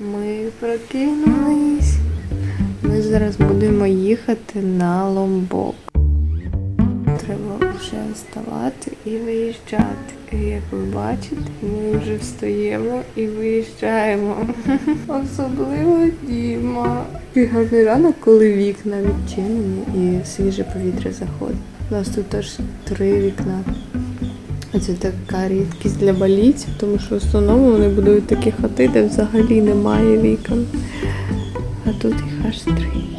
Ми прокинулись. Ми зараз будемо їхати на Ломбок. Треба вже вставати і виїжджати. І як ви бачите, ми вже встаємо і виїжджаємо. Особливо Діма. І гарний ранок, коли вікна відчинені і свіже повітря заходить. У нас тут аж три вікна. А Це така рідкість для балійців, тому що в основному вони будують такі хати, де взагалі немає вікон. А тут їх аж три.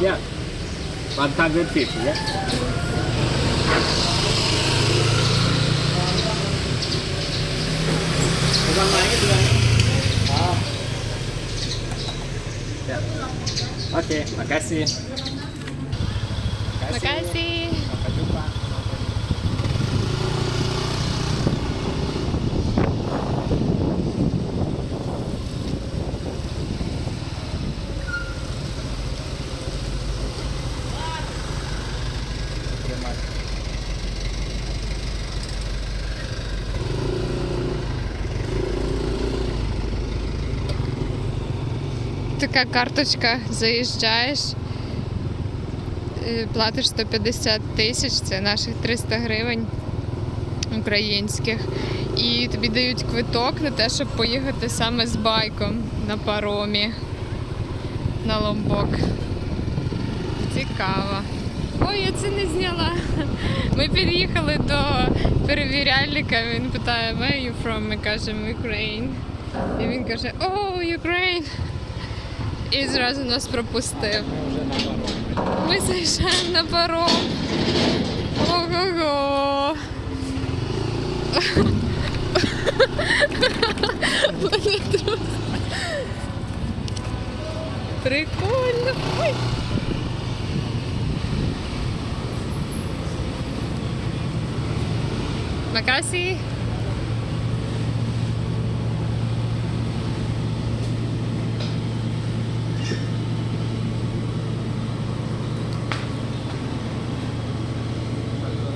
Yeah. One hundred fifty. Yeah. Yeah. Okay, makasih. Makasih. Makasih. Така карточка, заїжджаєш, е, платиш 150 тисяч, це наших 300 гривень українських. І тобі дають квиток на те, щоб поїхати саме з байком на паромі на ломбок. Цікаво. Ой, я це не зняла. Ми під'їхали до перевіряльника, він питає, where you from? Ми кажемо Ukraine. І він каже, oh, Ukraine. І зразу нас пропустив. Ми заїжджаємо на паром. Ого-го. Прикольно. Ой. Макасі.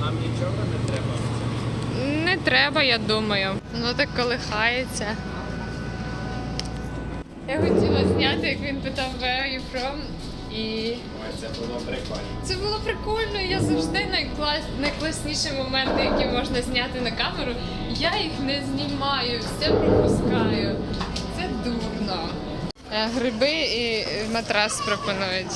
Нам нічого не треба. Не треба, я думаю. Воно так колихається. Я хотіла зняти, як він питав where are you from. І Ой, це було прикольно. це було прикольно. Я завжди найклас... найкласніші моменти, які можна зняти на камеру. Я їх не знімаю, все пропускаю. Це дурно. Е, Гриби і матрас пропонують.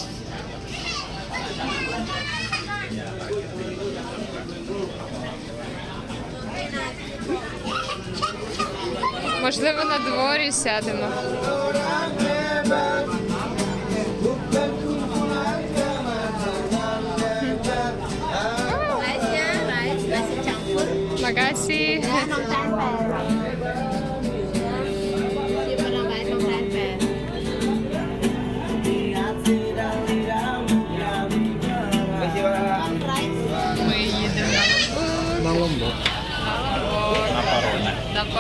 Можливо, на дворі сядемо. Rice-nya,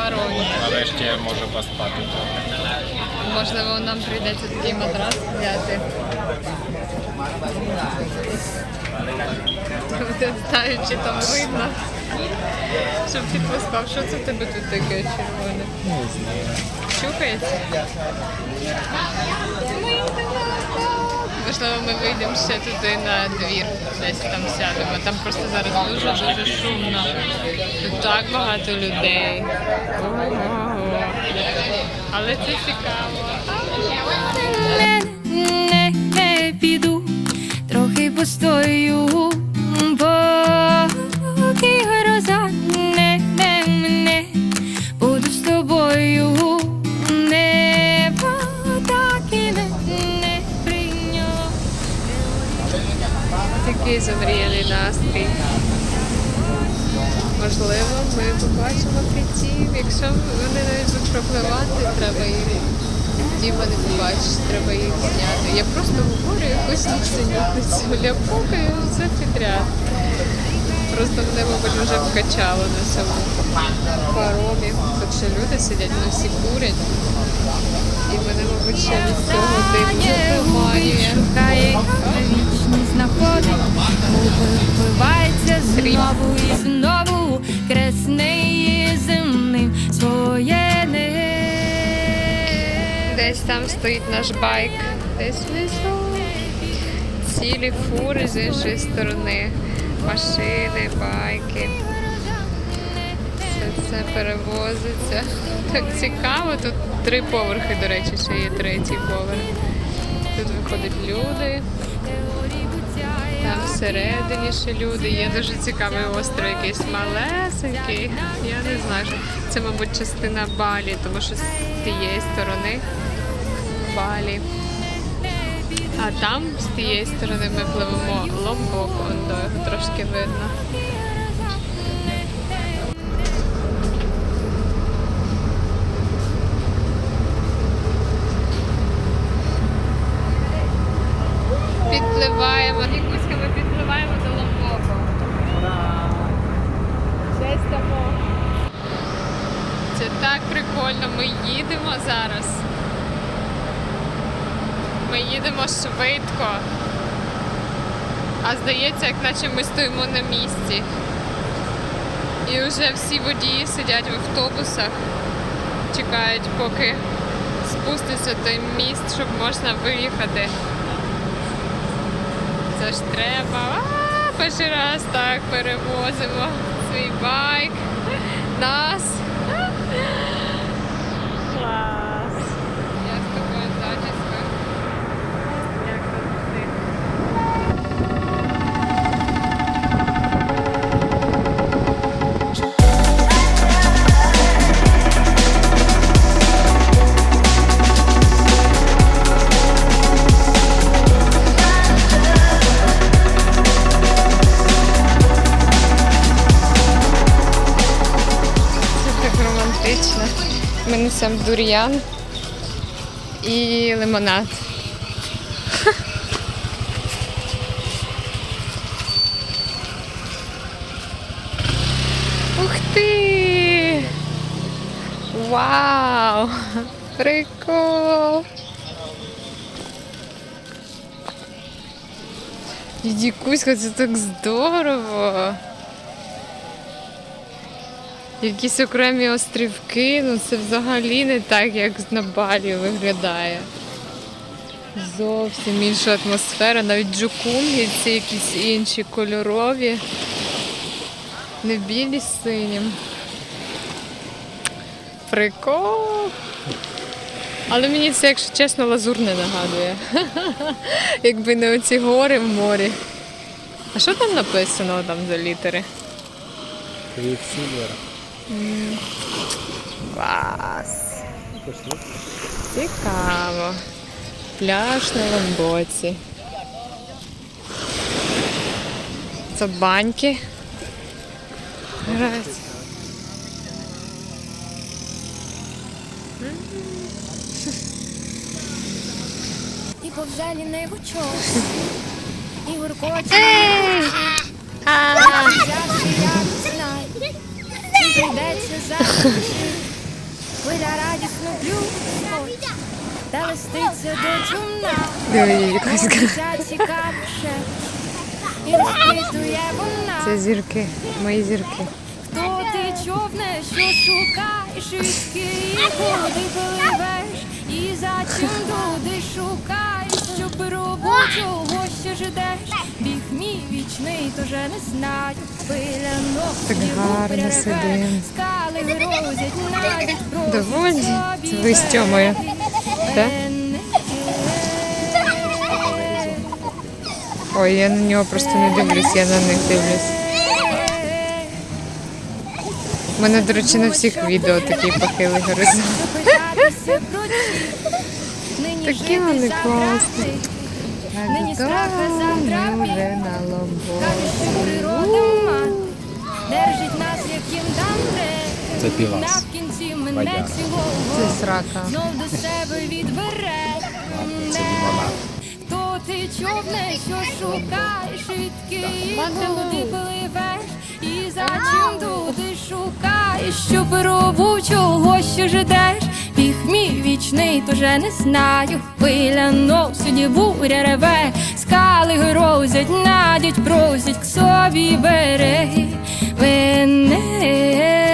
паромі. Нарешті я можу поспати. Можливо, нам прийдеться такий матрас взяти. Знаю, чи там видно. Щоб ти поспав. Що це в тебе тут таке червоне? Не знаю. Чухається? Можливо, ми вийдемо ще туди на двір, десь там сядемо. Там просто зараз дуже дуже шумно. Тут так багато людей. Ого. Але це цікаво. не піду, трохи постою, вони навіть будуть пропливати, треба їх Діма не побачиш, треба їх зняти. Я просто говорю якусь нісенітницю, ляпукаю все підряд. Просто мене, мабуть, вже вкачало на цьому паромі. Тут ще люди сидять, вони всі курять. І мене, мабуть, ще від цього диму затуманює. шукає вічність знаходить, впливається знову і знову, там стоїть наш байк, десь внизу. Цілі фури з іншої сторони. Машини, байки. Все це перевозиться. Так цікаво. Тут три поверхи, до речі, ще є третій поверх. Тут виходять люди. Там всередині ще люди. Є дуже цікавий остров, якийсь малесенький. Я не знаю. Це, мабуть, частина Балі, тому що з тієї сторони Балі. А там з тієї сторони ми пливемо ломбок, он до його трошки видно. Підпливаємо. Вікуська, ми підпливаємо до Ломбоку. Честь тому. Це так прикольно. Ми їдемо зараз. Ми їдемо швидко. А здається, як наче ми стоїмо на місці. І вже всі водії сидять в автобусах, чекають, поки спуститься той міст, щоб можна виїхати. Це ж треба. А, перший раз так перевозимо свій байк. Нас. Ми дур'ян і лимонад. Ух ти! Вау! Прикол! Дідікуська, це так здорово! Якісь окремі острівки, ну це взагалі не так, як на Балі виглядає. Зовсім інша атмосфера, навіть джукунги ці якісь інші кольорові. Не білі з синім. Прикол. Але мені це, якщо чесно, лазурне нагадує. Якби не оці гори в морі. А що там написано там за літери? Квіксілер. Клас. Цікаво. Пляж на Ламбоці. Це баньки. Грають. І повжалі не в очок, і гуркоче. Взявши, я не знаю, чи прийдеться завжди. Хвиля радісно блюзко, та листиться до вона. Це зірки, мої зірки. Хто ти човне, що шукаєш, і куди пливеш, і за чим туди шукаєш, що чого ще ждеш, біг мій вічний, то не знаю, хвиля Так гарно сидим. скали грозять навіть Доволі? Ви з Тьомою, так? Ой, я на нього просто не дивлюсь, я на них дивлюсь. У мене, до речі, на всіх відео такий похилий горизонт. Такі вони класні. Нині страх, а завтра вже на ломбо. Каже, що природа мати держить нас, як їм там Це півас. На кінці мене Бадяра. цілого Це срака. знов до себе відбере мене. Хто ти човне, що шукаєш, звідки і куди пливеш, і за чим туди шукаєш, що пробу чого ще ждеш мій вічний, то не знаю. Хвиля носить, буря реве, скали грозять, надіть, просять к собі береги мене.